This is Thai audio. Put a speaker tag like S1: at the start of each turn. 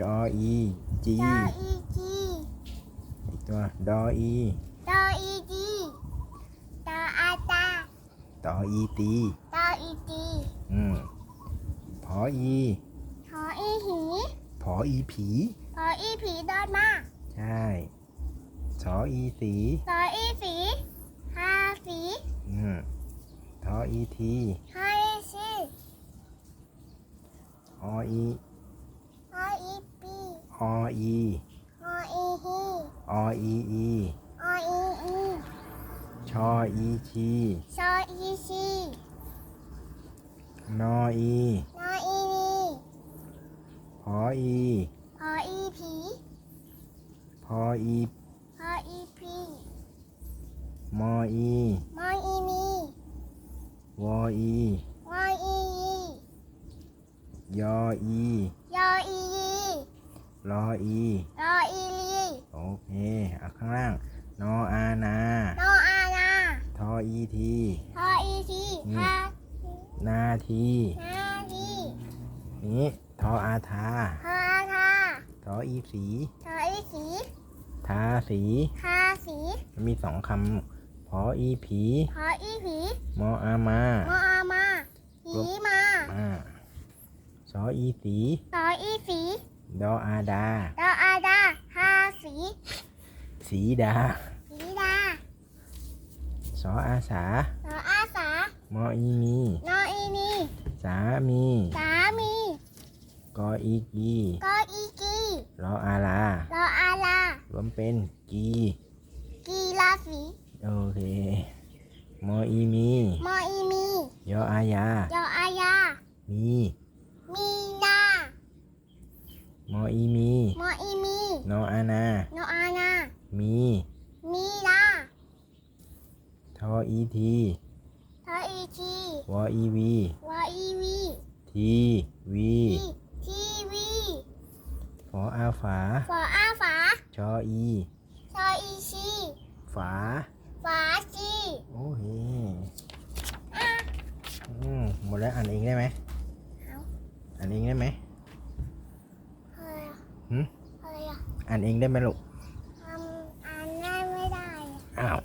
S1: จออีจี
S2: ดออีจี
S1: อีกตัวดออี
S2: ดออีจีดออาตา
S1: ต่ออีตี
S2: ดออีจี
S1: อืมพออี
S2: หออีหี
S1: พออีผี
S2: หออีผีเดินมา
S1: ใช่สออีสี
S2: สออีสีห้าสี
S1: อืมทออีที
S2: ห้าอีสี
S1: ออี
S2: หออีปี
S1: ออี
S2: หออีฮี
S1: ออีอี
S2: หออีอี
S1: ชออีชี
S2: ชออีชี
S1: นออี
S2: นออีนี
S1: พออี
S2: หออีผี
S1: พออี
S2: หออีพี
S1: มออี
S2: มออีมี
S1: วออี
S2: มออียี
S1: ยออี
S2: ยออียี
S1: รออี
S2: รออีลี
S1: โอเคเอาข้างล่าง นออานา
S2: นออานา
S1: ทออีที
S2: หออีที
S1: อืม
S2: ห้า
S1: นาที
S2: นาที
S1: นี้ทออาทา
S2: หออาทา
S1: ทออีสี
S2: หออีสี
S1: ทาสี
S2: ห้าสี
S1: มันมีสองคำพออีผี
S2: หออีผี
S1: มออามา
S2: มออามาหีมา
S1: มาสออีสี
S2: หออีสี
S1: ดออาดา
S2: ดออาดาห้าสี
S1: สีดา
S2: สีดา
S1: สออาสา
S2: ดออาสาม
S1: ออีมี
S2: นออีนี
S1: สามี
S2: สามี
S1: กออีกี
S2: กออีกี
S1: รออาลาร
S2: ออาลาร
S1: วมเป็นกี
S2: กีลาสี
S1: โอเคมออีมี
S2: มออีมี
S1: ยออายา
S2: ยออายา
S1: มี
S2: มีนาม
S1: ออีมี
S2: มออี มี
S1: นออานา
S2: โนอานา
S1: มี
S2: มีลา
S1: ทออีที
S2: ทออีที
S1: วออีวี
S2: วออีวี
S1: ทีวี
S2: ทีทีวี
S1: ฟออาฝา
S2: ฝออาฝา
S1: ชออี
S2: ชออีชี
S1: ฝา
S2: ฝาชี
S1: โอ้เฮอืมหมดแล้วอ่านเองได้ไหม
S2: เอา
S1: อ่านเองได้ไหม
S2: อ่านเอ
S1: ง
S2: ได้ไหมลูก
S1: อ่านได้ไม่ได้ อ้าว